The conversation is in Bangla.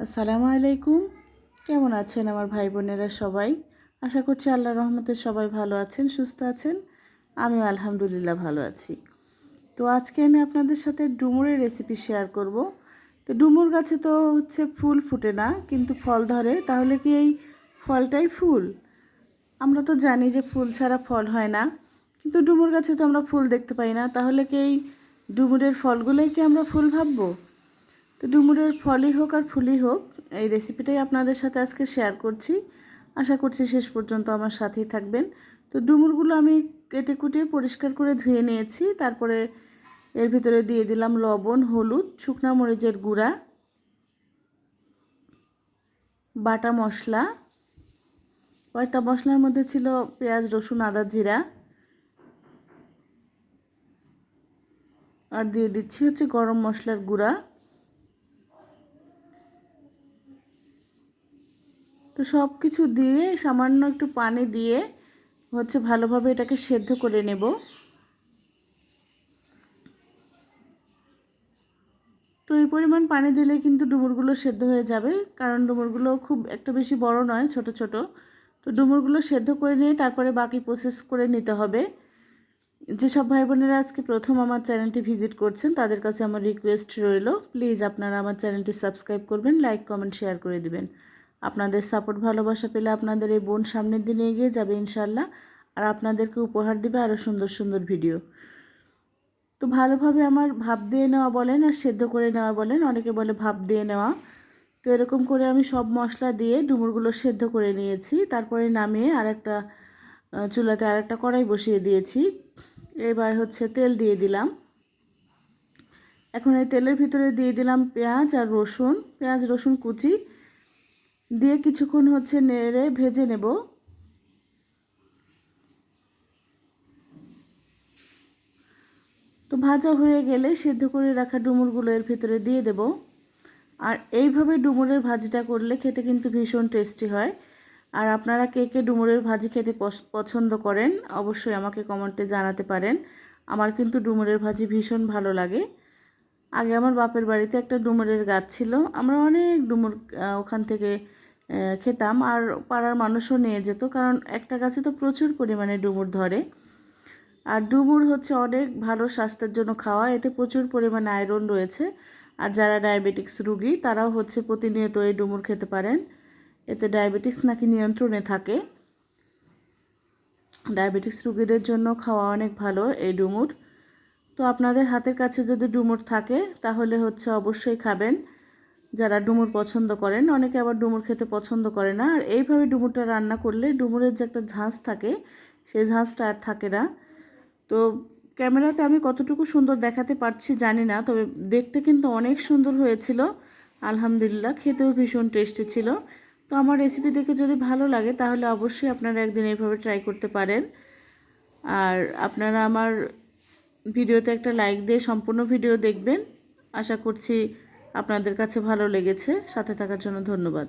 আসসালামু আলাইকুম। কেমন আছেন আমার ভাই বোনেরা সবাই? আশা করছি আল্লাহ রহমতে সবাই ভালো আছেন, সুস্থ আছেন। আমিও আলহামদুলিল্লাহ ভালো আছি। তো আজকে আমি আপনাদের সাথে ডুমুরের রেসিপি শেয়ার করব। তো ডুমুর গাছে তো হচ্ছে ফুল ফুটে না, কিন্তু ফল ধরে। তাহলে কি এই ফলটাই ফুল? আমরা তো জানি যে ফুল ছাড়া ফল হয় না, কিন্তু ডুমুর গাছে তো আমরা ফুল দেখতে পাই না। তাহলে কি এই ডুমুরের ফলগুলোই কি আমরা ফুল ভাববো? তো ডুমুরের ফলই হোক আর ফুলই হোক, এই রেসিপিটাই আপনাদের সাথে আজকে শেয়ার করছি। আশা করছি শেষ পর্যন্ত আমার সাথেই থাকবেন। তো ডুমুরগুলো আমি কেটে কুটিয়ে পরিষ্কার করে ধুয়ে নিয়েছি, তারপরে এর ভিতরে দিয়ে দিলাম লবণ, হলুদ, শুকনা মরিচের গুঁড়া, বাটা মশলা কয়েকটা মশলার মধ্যে ছিল পেঁয়াজ, রসুন, আদা, জিরা, আর দিয়ে দিচ্ছি হচ্ছে গরম মশলার গুঁড়া। তো সব কিছু দিয়ে সামান্য একটু পানি দিয়ে হচ্ছে ভালোভাবে এটাকে সেদ্ধ করে নেব। তো এই পরিমাণ পানি দিলে কিন্তু ডুমুরগুলো সেদ্ধ হয়ে যাবে, কারণ ডুমুরগুলো খুব একটা বেশি বড় নয়, ছোট ছোট। তো ডুমুরগুলো সেদ্ধ করে নিয়ে তারপরে বাকি প্রসেস করে নিতে হবে। যেসব ভাই বোনেরা আজকে প্রথম আমার চ্যানেলটি ভিজিট করছেন, তাদের কাছে আমার রিকোয়েস্ট রইল প্লিজ আপনারা আমার চ্যানেলটি সাবস্ক্রাইব করবেন লাইক কমেন্ট শেয়ার করে দিবেন। আপনাদের সাপোর্ট ভালোবাসা পেলে আপনাদের এই বোন সামনের দিনে এগিয়ে যাবে ইনশাল্লাহ আর আপনাদেরকে উপহার দিবে আরও সুন্দর সুন্দর ভিডিও তো ভালোভাবে আমার ভাব দিয়ে নেওয়া বলেন আর সেদ্ধ করে নেওয়া বলেন, অনেকে বলে ভাব দিয়ে নেওয়া। তো এরকম করে আমি সব মশলা দিয়ে ডুমুরগুলো সেদ্ধ করে নিয়েছি, তারপরে নামিয়ে আর একটা চুলাতে আর একটা কড়াই বসিয়ে দিয়েছি। এবার হচ্ছে তেল দিয়ে দিলাম। এখন এই তেলের ভিতরে দিয়ে দিলাম পেঁয়াজ আর রসুন, পেঁয়াজ, রসুন কুচি দিয়ে কিছুক্ষণ হচ্ছে নেড়ে ভেজে নেব। তো ভাজা হয়ে গেলে সেদ্ধ করে রাখা ডুমুরগুলো এর ভিতরে দিয়ে দেব। আর এইভাবে ডুমুরের ভাজিটা করলে খেতে কিন্তু ভীষণ টেস্টি হয়। আর আপনারা কে কে ডুমুরের ভাজি খেতে পছন্দ করেন, অবশ্যই আমাকে কমেন্টে জানাতে পারেন। আমার কিন্তু ডুমুরের ভাজি ভীষণ ভালো লাগে। আগে আমার বাপের বাড়িতে একটা ডুমুরের গাছ ছিল। আমরা অনেক ডুমুর ওখান থেকে খেতাম। আর পাড়ার মানুষও নিয়ে যেত, কারণ একটা গাছে তো প্রচুর পরিমাণে ডুমুর ধরে। আর ডুমুর হচ্ছে অনেক ভালো স্বাস্থ্যের জন্য খাওয়া, এতে প্রচুর পরিমাণে আয়রন রয়েছে। আর যারা ডায়াবেটিক্স রুগী, তারাও হচ্ছে প্রতিনিয়ত এই ডুমুর খেতে পারেন। এতে ডায়াবেটিস নাকি নিয়ন্ত্রণে থাকে। ডায়াবেটিক্স রুগীদের জন্য খাওয়া অনেক ভালো এই ডুমুর। তো আপনাদের হাতের কাছে যদি ডুমুর থাকে, তাহলে হচ্ছে অবশ্যই খাবেন। যারা ডুমুর পছন্দ করেন, অনেকে আবার ডুমুর খেতে পছন্দ করে না। আর এইভাবে ডুমুরটা রান্না করলে ডুমুরের যে একটা ঝাঁজ থাকে সেই ঝাঁজটা আর থাকে না। তো ক্যামেরাতে আমি কতটুকু সুন্দর দেখাতে পারছি জানি না, তবে দেখতে কিন্তু অনেক সুন্দর হয়েছিল। আলহামদুলিল্লাহ, খেতেও ভীষণ টেস্টি ছিল। তো আমার রেসিপি দেখে যদি ভালো লাগে, তাহলে অবশ্যই আপনারা একদিন এইভাবে ট্রাই করতে পারেন। আর আপনারা আমার ভিডিওতে একটা লাইক দিয়ে সম্পূর্ণ ভিডিও দেখবেন। আশা করছি আপনাদের কাছে ভালো লেগেছে সাথে থাকার জন্য ধন্যবাদ।